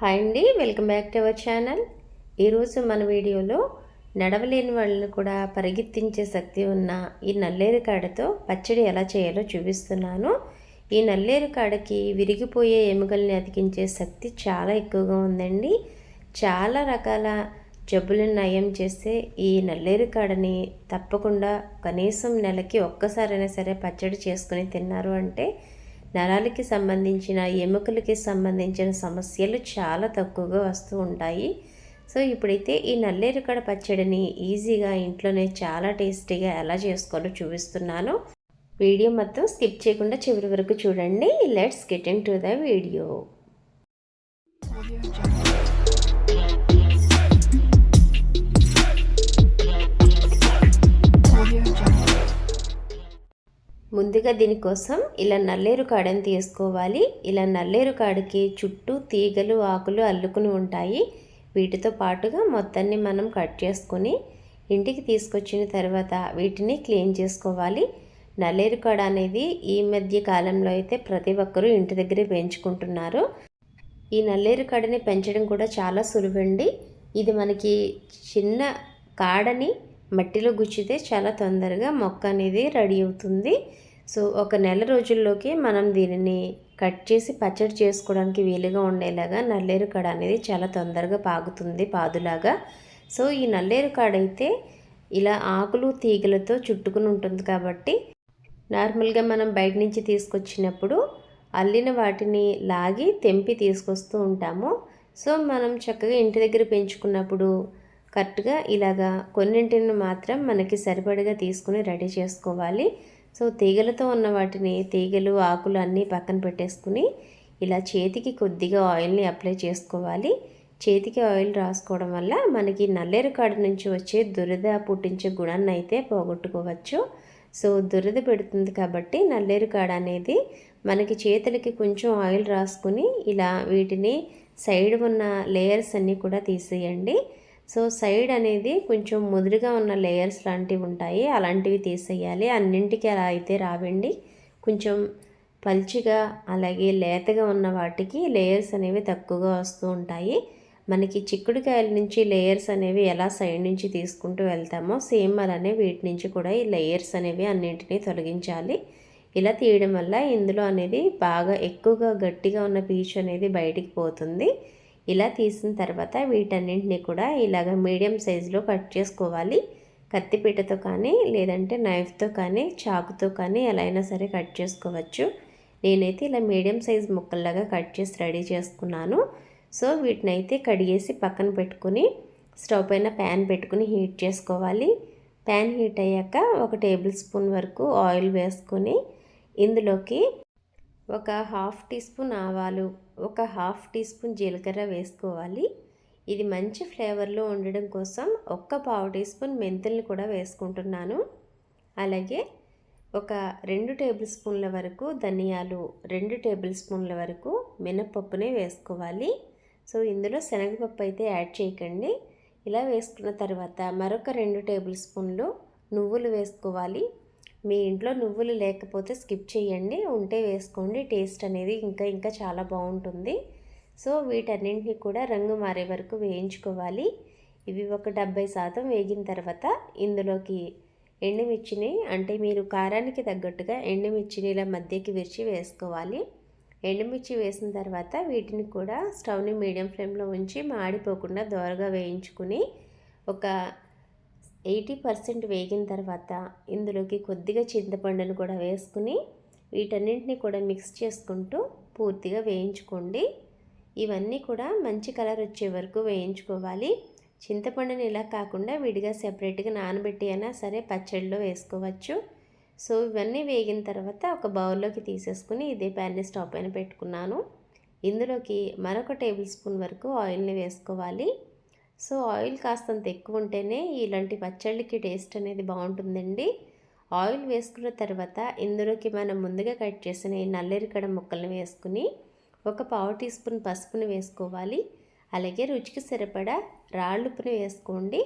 Hi అండి welcome back to our channel. ఈరోజు మన వీడియోలో నడవలేని వాళ్ళని కూడా పరిగెత్తించే శక్తి ఉన్న ఈ నల్లేరు కాడతో పచ్చడి ఎలా చేయాలో చూపిస్తున్నాను. ఈ నల్లేరు కాడకి విరిగిపోయే ఎముకల్ని అతికించే శక్తి చాలా ఎక్కువగా ఉందండి. చాలా రకాల జబ్బులను నయం చేస్తే ఈ నల్లేరు కాడని తప్పకుండా కనీసం నెలకి ఒక్కసారైనా సరే పచ్చడి చేసుకుని తిన్నారు అంటే నరాలకి సంబంధించిన ఎముకలకి సంబంధించిన సమస్యలు చాలా తక్కువగా వస్తూ ఉంటాయి. సో ఇప్పుడైతే ఈ నల్లేరుకడ పచ్చడిని ఈజీగా ఇంట్లోనే చాలా టేస్టీగా ఎలా చేసుకోవాలో చూపిస్తున్నాను. వీడియో మొత్తం స్కిప్ చేయకుండా చివరి వరకు చూడండి. Let's get into the video. ముందుగా దీనికోసం ఇలా నల్లేరు కాడని తీసుకోవాలి. ఇలా నల్లేరు కాడకి చుట్టూ తీగలు ఆకులు అల్లుకుని ఉంటాయి. వీటితో పాటుగా మొత్తాన్ని మనం కట్ చేసుకొని ఇంటికి తీసుకొచ్చిన తర్వాత వీటిని క్లీన్ చేసుకోవాలి. నల్లేరు కాడ అనేది ఈ మధ్య కాలంలో అయితే ప్రతి ఒక్కరూ ఇంటి దగ్గరే పెంచుకుంటున్నారు. ఈ నల్లేరు కాడని పెంచడం కూడా చాలా సులువండి. ఇది మనకి చిన్న కాడని మట్టిలో గుచ్చితే చాలా తొందరగా మొక్క అనేది రెడీ అవుతుంది. సో ఒక నెల రోజుల్లోకి మనం దీనిని కట్ చేసి పచ్చడి చేసుకోవడానికి వీలుగా ఉండేలాగా నల్లేరు కాడ అనేది చాలా తొందరగా పాగుతుంది పాదులాగా. సో ఈ నల్లేరు కాడ అయితే ఇలా ఆకులు తీగలతో చుట్టుకుని ఉంటుంది కాబట్టి నార్మల్గా మనం బయట నుంచి తీసుకొచ్చినప్పుడు అల్లిన వాటిని లాగి తెంపి తీసుకొస్తూ ఉంటాము. సో మనం చక్కగా ఇంటి దగ్గర పెంచుకున్నప్పుడు కరెక్ట్గా ఇలాగా కొన్నింటిని మాత్రం మనకి సరిపడగా తీసుకుని రెడీ చేసుకోవాలి. సో తీగలతో ఉన్న వాటిని తీగలు ఆకులు అన్నీ పక్కన పెట్టేసుకుని ఇలా చేతికి కొద్దిగా ఆయిల్ని అప్లై చేసుకోవాలి. చేతికి ఆయిల్ రాసుకోవడం వల్ల మనకి నల్లేరు కాడ నుంచి వచ్చే దురద పుట్టించే గుణాన్ని అయితే పోగొట్టుకోవచ్చు. సో దురద పెడుతుంది కాబట్టి నల్లేరు కాడ అనేది మనకి చేతులకి కొంచెం ఆయిల్ రాసుకుని ఇలా వీటిని సైడ్ ఉన్న లేయర్స్ అన్నీ కూడా తీసేయండి. సో సైడ్ అనేది కొంచెం ముదురుగా ఉన్న లేయర్స్ లాంటివి ఉంటాయి. అలాంటివి తీసేయాలి. అన్నింటికి అలా అయితే రావండి. కొంచెం పల్చిగా అలాగే లేతగా ఉన్న వాటికి లేయర్స్ అనేవి తక్కువగా వస్తూ ఉంటాయి. మనకి చిక్కుడుకాయల నుంచి లేయర్స్ అనేవి ఎలా సైడ్ నుంచి తీసుకుంటూ వెళ్తామో సేమ్ అలానే వీటి నుంచి కూడా ఈ లేయర్స్ అనేవి అన్నింటినీ తొలగించాలి. ఇలా తీయడం వల్ల ఇందులో అనేది బాగా ఎక్కువగా గట్టిగా ఉన్న పీచు అనేది బయటికి పోతుంది. ఇలా తీసిన తర్వాత వీటన్నింటినీ కూడా ఇలాగ మీడియం సైజులో కట్ చేసుకోవాలి. కత్తిపీటతో కానీ లేదంటే నైఫ్తో కానీ చాకుతో కానీ ఎలా అయినా సరే కట్ చేసుకోవచ్చు. నేనైతే ఇలా మీడియం సైజ్ ముక్కల్లాగా కట్ చేసి రెడీ చేసుకున్నాను. సో వీటిని అయితే కడిగేసి పక్కన పెట్టుకుని స్టవ్ పైన ప్యాన్ పెట్టుకుని హీట్ చేసుకోవాలి. ప్యాన్ హీట్ అయ్యాక ఒక టేబుల్ స్పూన్ వరకు ఆయిల్ వేసుకొని ఇందులోకి ఒక హాఫ్ టీ స్పూన్ ఆవాలు ఒక హాఫ్ టీ స్పూన్ జీలకర్ర వేసుకోవాలి. ఇది మంచి ఫ్లేవర్లో ఉండడం కోసం ఒక్క పావు టీ స్పూన్ మెంతుల్ని కూడా వేసుకుంటున్నాను. అలాగే ఒక రెండు టేబుల్ స్పూన్ల వరకు ధనియాలు రెండు టేబుల్ స్పూన్ల వరకు మినపప్పునే వేసుకోవాలి. సో ఇందులో శనగపప్పు అయితే యాడ్ చేయకండి. ఇలా వేసుకున్న తర్వాత మరొక రెండు టేబుల్ స్పూన్లు నువ్వులు వేసుకోవాలి. మీ ఇంట్లో నువ్వులు లేకపోతే స్కిప్ చేయండి ఉంటే వేసుకోండి. టేస్ట్ అనేది ఇంకా ఇంకా చాలా బాగుంటుంది. సో వీటన్నింటినీ కూడా రంగు మారే వరకు వేయించుకోవాలి. ఇవి ఒక డెబ్బై శాతం వేగిన తర్వాత ఇందులోకి ఎండుమిర్చిని అంటే మీరు కారానికి తగ్గట్టుగా ఎండుమిర్చిని ఇలా మధ్యకి విరిచి వేసుకోవాలి. ఎండుమిర్చి వేసిన తర్వాత వీటిని కూడా స్టవ్ని మీడియం ఫ్లేమ్లో ఉంచి మాడిపోకుండా దోరగా వేయించుకుని ఒక ఎయిటీ పర్సెంట్ వేగిన తర్వాత ఇందులోకి కొద్దిగా చింతపండును కూడా వేసుకుని వీటన్నింటినీ కూడా మిక్స్ చేసుకుంటూ పూర్తిగా వేయించుకోండి. ఇవన్నీ కూడా మంచి కలర్ వచ్చే వరకు వేయించుకోవాలి. చింతపండుని ఇలా కాకుండా విడిగా సెపరేట్గా నానబెట్టి అయినా సరే పచ్చడిలో వేసుకోవచ్చు. సో ఇవన్నీ వేగిన తర్వాత ఒక బౌల్లోకి తీసేసుకుని ఇదే ప్యాన్ని స్టవ్ పైన పెట్టుకున్నాను. ఇందులోకి మరొక టేబుల్ స్పూన్ వరకు ఆయిల్ని వేసుకోవాలి. సో ఆయిల్ కాస్తంత ఎక్కువ ఉంటేనే ఇలాంటి పచ్చళ్ళకి టేస్ట్ అనేది బాగుంటుందండి ఆయిల్ వేసుకున్న తర్వాత ఇందులోకి మనం ముందుగా కట్ చేసిన ఈ నల్లేరికడ ముక్కలను వేసుకుని ఒక పావు టీ స్పూన్ పసుపుని వేసుకోవాలి. అలాగే రుచికి సరిపడా రాళ్ళుప్పును వేసుకోండి.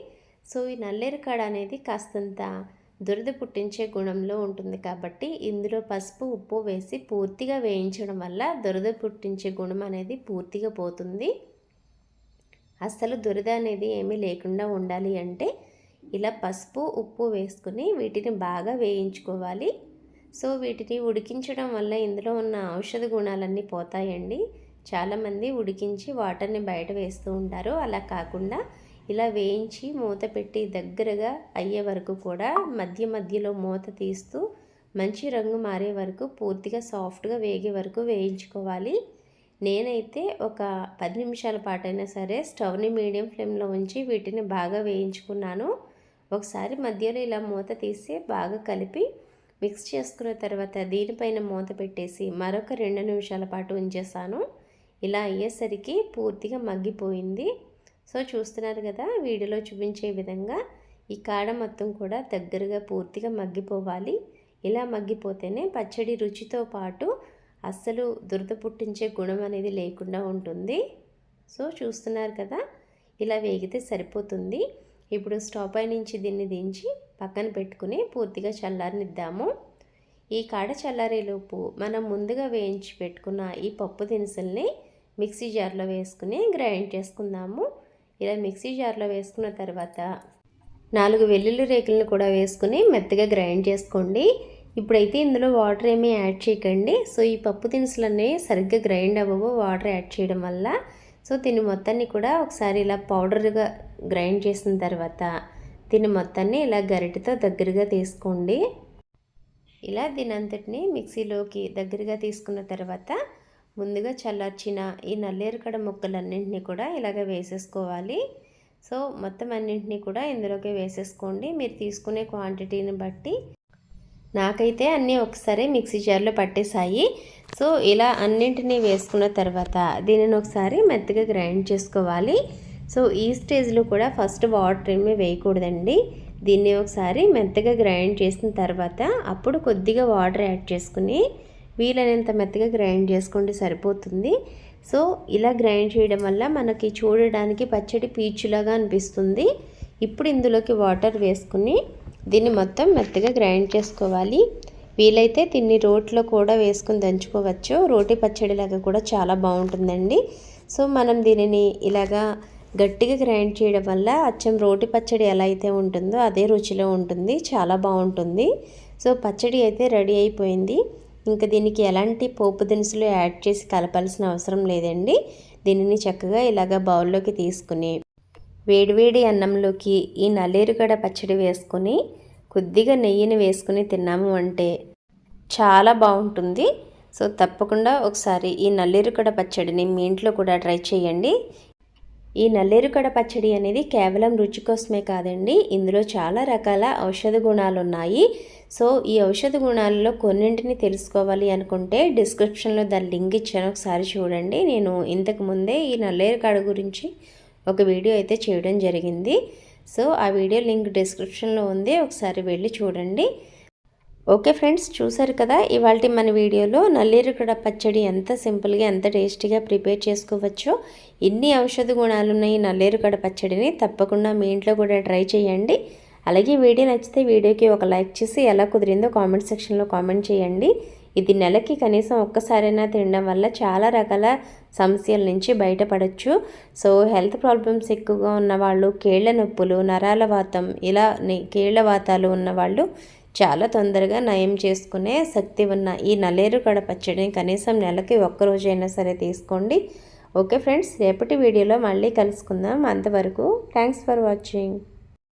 సో ఈ నల్లేరికాడ అనేది కాస్తంత దురద పుట్టించే గుణంలో ఉంటుంది కాబట్టి ఇందులో పసుపు ఉప్పు వేసి పూర్తిగా వేయించడం వల్ల దురద పుట్టించే గుణం అనేది పూర్తిగా పోతుంది. అస్సలు దురద అనేది ఏమీ లేకుండా ఉండాలి అంటే ఇలా పసుపు ఉప్పు వేసుకుని వీటిని బాగా వేయించుకోవాలి. సో వీటిని ఉడికించడం వల్ల ఇందులో ఉన్న ఔషధ గుణాలన్నీ పోతాయండి. చాలామంది ఉడికించి వాటర్ని బయట వేస్తూ ఉంటారు. అలా కాకుండా ఇలా వేయించి మూత పెట్టి దగ్గరగా అయ్యే వరకు కూడా మధ్య మధ్యలో మూత తీస్తూ మంచి రంగు మారే వరకు పూర్తిగా సాఫ్ట్గా వేగే వరకు వేయించుకోవాలి. నేనైతే ఒక పది నిమిషాల పాటైనా సరే స్టవ్ని మీడియం ఫ్లేమ్లో ఉంచి వీటిని బాగా వేయించుకున్నాను. ఒకసారి మధ్యలో ఇలా మూత తీసి బాగా కలిపి మిక్స్ చేసుకున్న తర్వాత దీనిపైన మూత పెట్టేసి మరొక రెండు నిమిషాల పాటు ఉంచేసాను. ఇలా అయ్యేసరికి పూర్తిగా మగ్గిపోయింది. సో చూస్తున్నారు కదా వీడియోలో చూపించే విధంగా ఈ కాడ మొత్తం కూడా దగ్గరగా పూర్తిగా మగ్గిపోవాలి. ఇలా మగ్గిపోతేనే పచ్చడి రుచితో పాటు అస్సలు దురద పుట్టించే గుణం అనేది లేకుండా ఉంటుంది. సో చూస్తున్నారు కదా ఇలా వేగితే సరిపోతుంది. ఇప్పుడు స్టవ్ పై నుంచి దీన్ని దించి పక్కన పెట్టుకుని పూర్తిగా చల్లారనిద్దాము. ఈ కాడ చల్లారేలోపు మనం ముందుగా వేయించి పెట్టుకున్న ఈ పప్పు దినుసుల్ని మిక్సీ జార్లో వేసుకుని గ్రైండ్ చేసుకుందాము. ఇలా మిక్సీ జార్లో వేసుకున్న తర్వాత నాలుగు వెల్లుల్లి రేకులను కూడా వేసుకుని మెత్తగా గ్రైండ్ చేసుకోండి. ఇప్పుడైతే ఇందులో వాటర్ ఏమీ యాడ్ చేయకండి. సో ఈ పప్పు దినుసులు అనేవి సరిగ్గా గ్రైండ్ అవ్వవు వాటర్ యాడ్ చేయడం వల్ల. సో దీన్ని మొత్తాన్ని కూడా ఒకసారి ఇలా పౌడర్గా గ్రైండ్ చేసిన తర్వాత దీన్ని మొత్తాన్ని ఇలా గరిటతో దగ్గరగా తీసుకోండి. ఇలా దీని అంతటిని మిక్సీలోకి దగ్గరగా తీసుకున్న తర్వాత ముందుగా చల్లార్చిన ఈ నల్లేరుకడ ముక్కలన్నింటినీ కూడా ఇలాగ వేసేసుకోవాలి. సో మొత్తం అన్నింటినీ కూడా ఇందులోకి వేసేసుకోండి. మీరు తీసుకునే క్వాంటిటీని బట్టి నాకైతే అన్నీ ఒకసారి మిక్సీ జార్లో పట్టేసాయి సో ఇలా అన్నింటినీ వేసుకున్న తర్వాత దీనిని ఒకసారి మెత్తగా గ్రైండ్ చేసుకోవాలి. సో ఈ స్టేజ్లో కూడా ఫస్ట్ వాటర్ ఏమీ వేయకూడదండి. దీన్ని ఒకసారి మెత్తగా గ్రైండ్ చేసిన తర్వాత అప్పుడు కొద్దిగా వాటర్ యాడ్ చేసుకుని వీలైనంత మెత్తగా గ్రైండ్ చేసుకుంటే సరిపోతుంది. సో ఇలా గ్రైండ్ చేయడం వల్ల మనకి చూడడానికి పచ్చడి పీచులాగా అనిపిస్తుంది. ఇప్పుడు ఇందులోకి వాటర్ వేసుకుని దీన్ని మొత్తం మెత్తగా గ్రైండ్ చేసుకోవాలి. వీలైతే దీన్ని రోట్లో కూడా వేసుకుని దంచుకోవచ్చు. రోటి పచ్చడిలాగా కూడా చాలా బాగుంటుందండి. సో మనం దీనిని ఇలాగా గట్టిగా గ్రైండ్ చేయడం వల్ల అచ్చం రోటి పచ్చడి ఎలా అయితే ఉంటుందో అదే రుచిలో ఉంటుంది. చాలా బాగుంటుంది. సో పచ్చడి అయితే రెడీ అయిపోయింది. ఇంకా దీనికి ఎలాంటి పోపు దినుసులు యాడ్ చేసి కలపాల్సిన అవసరం లేదండి. దీనిని చక్కగా ఇలాగ బౌల్లోకి తీసుకుని వేడివేడి అన్నంలోకి ఈ నల్లేరుగడ పచ్చడి వేసుకుని కొద్దిగా నెయ్యిని వేసుకుని తిన్నాము అంటే చాలా బాగుంటుంది. సో తప్పకుండా ఒకసారి ఈ నల్లేరుకడ పచ్చడిని మీ ఇంట్లో కూడా ట్రై చేయండి. ఈ నల్లేరుకడ పచ్చడి అనేది కేవలం రుచి కోసమే కాదండి ఇందులో చాలా రకాల ఔషధ గుణాలు ఉన్నాయి. సో ఈ ఔషధ గుణాలలో కొన్నింటిని తెలుసుకోవాలి అనుకుంటే డిస్క్రిప్షన్లో దాని లింక్ ఇచ్చాను ఒకసారి చూడండి. నేను ఇంతకు ముందే ఈ నల్లేరుకడ గురించి ఒక వీడియో అయితే చేయడం జరిగింది. సో ఆ వీడియో లింక్ డిస్క్రిప్షన్లో ఉంది. ఒకసారి వెళ్ళి చూడండి. ఓకే ఫ్రెండ్స్ చూసారు కదా? ఇవాళ మన వీడియోలో నల్లేరుగడ పచ్చడి ఎంత సింపుల్గా ఎంత టేస్టీగా ప్రిపేర్ చేసుకోవచ్చో ఎన్ని ఔషధ గుణాలు ఉన్నాయి నల్లేరుగడ పచ్చడిని తప్పకుండా మీ ఇంట్లో కూడా ట్రై చేయండి. అలాగే వీడియో నచ్చితే వీడియోకి ఒక లైక్ చేసి ఎలా కుదిరిందో కామెంట్ సెక్షన్లో కామెంట్ చేయండి. ఇది నెలకి కనీసం ఒక్కసారైనా తినడం వల్ల చాలా రకాల సమస్యల నుంచి బయటపడచ్చు. సో హెల్త్ ప్రాబ్లమ్స్ ఎక్కువగా ఉన్నవాళ్ళు కేళ్ళ నొప్పులు నరాల వాతం ఇలా కేళ్ళ వాతాలు ఉన్నవాళ్ళు చాలా తొందరగా నయం చేసుకునే శక్తి ఉన్న ఈ నల్లేరు కడ పచ్చడిని కనీసం నెలకి ఒక్కరోజైనా సరే తీసుకోండి. ఓకే ఫ్రెండ్స్ రేపటి వీడియోలో మళ్ళీ కలుసుకుందాం. అంతవరకు థ్యాంక్స్ ఫర్ వాచింగ్.